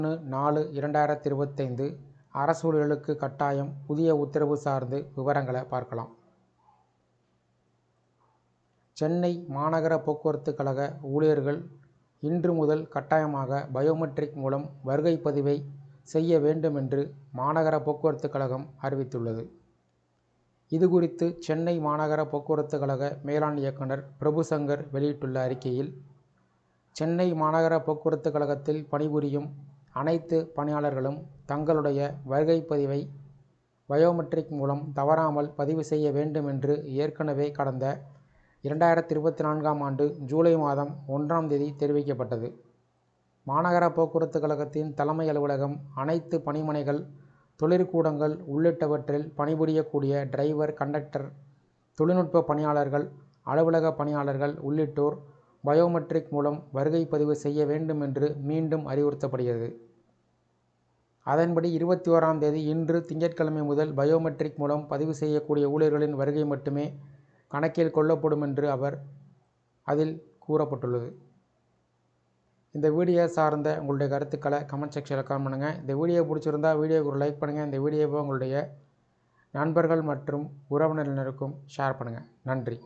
ஒன்று நாலு இரண்டாயிரத்தி இருபத்தைந்து அரசு ஊழியர்களுக்கு கட்டாயம் புதிய உத்தரவு சார்ந்து விவரங்களை பார்க்கலாம். சென்னை மாநகர போக்குவரத்து கழக ஊழியர்கள் இன்று முதல் கட்டாயமாக பயோமெட்ரிக் மூலம் வருகை பதிவை செய்ய வேண்டும் என்று மாநகர போக்குவரத்து கழகம் அறிவித்துள்ளது. இது குறித்து சென்னை மாநகர போக்குவரத்து கழக மேலாண் இயக்குனர் பிரபுசங்கர் வெளியிட்டுள்ள அறிக்கையில் சென்னை மாநகர போக்குவரத்து கழகத்தில் பணிபுரியும் அனைத்து பணியாளர்களும் தங்களுடைய வருகை பதிவை பயோமெட்ரிக் மூலம் தவறாமல் பதிவு செய்ய வேண்டும் என்று ஏற்கனவே கடந்த இரண்டாயிரத்தி இருபத்தி நான்காம் ஆண்டு ஜூலை மாதம் ஒன்றாம் தேதி தெரிவிக்கப்பட்டது. மாநகர போக்குவரத்து கழகத்தின் தலைமை அலுவலகம் அனைத்து பணிமனைகள் தொழிற்கூடங்கள் உள்ளிட்டவற்றில் பணிபுரியக்கூடிய டிரைவர் கண்டக்டர் தொழில்நுட்ப பணியாளர்கள் அலுவலக பணியாளர்கள் உள்ளிட்டோர் பயோமெட்ரிக் மூலம் வருகை பதிவு செய்ய வேண்டும் என்று மீண்டும் அறிவுறுத்தப்படுகிறது. அதன்படி இருபத்தி ஓராம் தேதி இன்று திங்கட்கிழமை முதல் பயோமெட்ரிக் மூலம் பதிவு செய்யக்கூடிய ஊழியர்களின் வருகை மட்டுமே கணக்கில் கொள்ளப்படும் என்று அவர் அதில் கூறப்பட்டுள்ளது. இந்த வீடியோ சார்ந்த உங்களுடைய கருத்துக்களை கமெண்ட் செக்ஷனில் கமெண்ட் பண்ணுங்கள் இந்த வீடியோ பிடிச்சிருந்தா வீடியோக்கு ஒரு லைக் பண்ணுங்கள் இந்த வீடியோவை உங்களுடைய நண்பர்கள் மற்றும் உறவினரினருக்கும் ஷேர் பண்ணுங்கள் நன்றி.